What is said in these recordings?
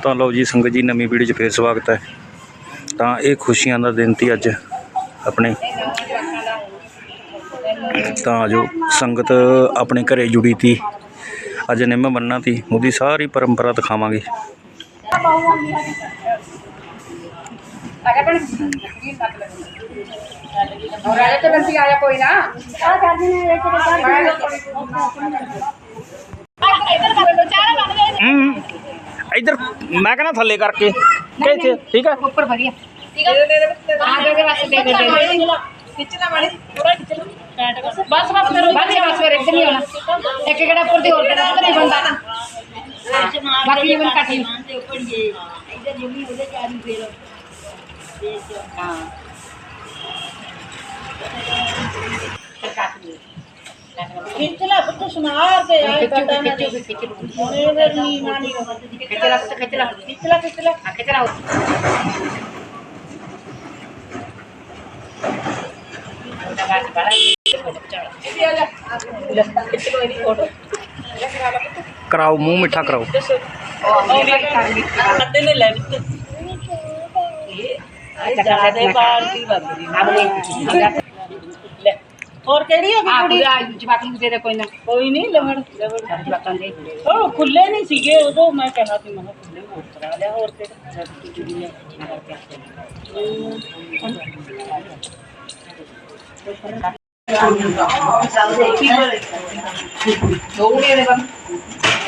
ਤੇ ਤਾਂ ਲਓ ਜੀ ਸੰਗਤ ਜੀ ਨਵੀਂ ਵੀਡੀਓ 'ਚ ਫੇਰ ਸਵਾਗਤ ਹੈ। ਤਾਂ ਇਹ ਖੁਸ਼ੀਆਂ ਦਾ ਦਿਨ ਤੀ ਅੱਜ ਆਪਣੇ। ਤਾਂ ਜੋ ਸੰਗਤ ਆਪਣੇ ਘਰੇ ਜੁੜੀ ਤੀ। ਅੱਜ ਨਿੰਮ ਬੰਨਣਾ ਤੀ ਉਹਦੀ ਸਾਰੀ ਪਰੰਪਰਾ ਦਿਖਾਵਾਂਗੇ। ਰਾਜਾ ਤੇ ਬੰਦੀ ਆਇਆ ਕੋਈ ਨਾ? ਆ ਕਰਦੇ ਨੇ ਇਹ ਤੇਰੇ इधर मैं कहना थले करके कहे ठीक है? ऊपर बढ़िया। खिचला सुनार ना। खिचला खिचला खिचला। खिचला खिचला। कराओ मुँह मीठा कराओ। और केड़ी है गुड़ी आ बाकी दे दे कोई ना। कोई नहीं लवड़ लवड़ बता नहीं ओ खुले नहीं सीगे वो तो मैं कहना थी मैं खुले वो करा लिया और के सब चुड़ी है। क्या दो ने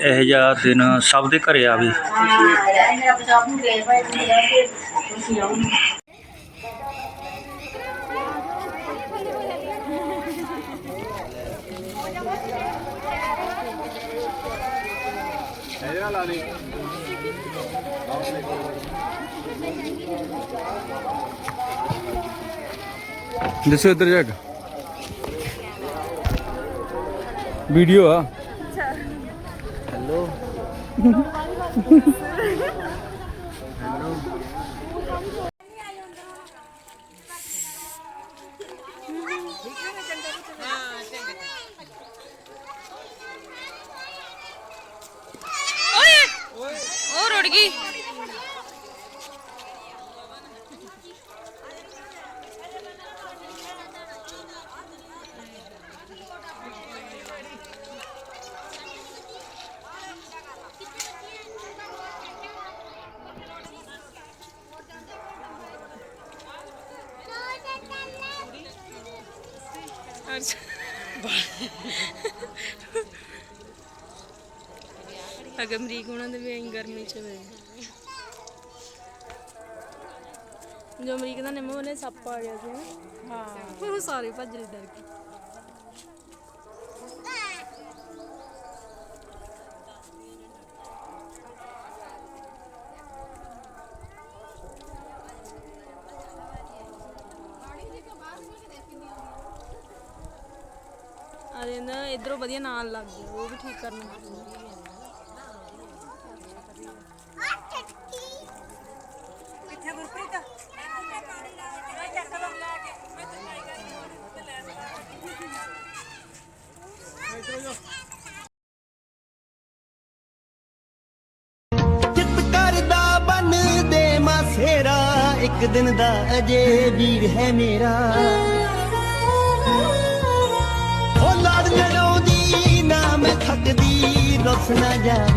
ਇਹ ਜਿਹਾ ਦਿਨ ਸਭ ਦੇ ਘਰੇ ਆਵੇ। ਦੱਸੋ ਇੱਧਰ ਜਾ ਕੇ। ਵੀਡੀਓ ਆ। ਉਹ ਰੁੜ ਗਈ। ਅਗਰ ਅਮਰੀਕ ਉਹਨਾਂ ਦੇ ਵੀ ਐਂ ਗਰਮੀ ਚ ਵੇ ਜੋ ਅਮਰੀਕ ਦਾ ਨਿੰਮ ਉਹਨੇ ਸੱਪ ਆ ਗਿਆ ਸੀ ਹਾਂ। ਉਹ ਸਾਰੇ ਭੱਜ ਰਹੇ ਡਰ ਕੇ। ਆ ਦੇ ਨਾ ਇਧਰੋਂ ਵਧੀਆ ਨਾਲ ਲੱਗ ਗਿਆ ਉਹ ਵੀ ਠੀਕ ਕਰਨਾ ਚਿੱਤ ਕਰਦਾ ਬਨ ਦੇ ਮਾਸੇਰਾ ਇੱਕ ਦਿਨ ਦਾ ਅਜੇ ਵੀਰ ਹੈ ਮੇਰਾ। sırasına gel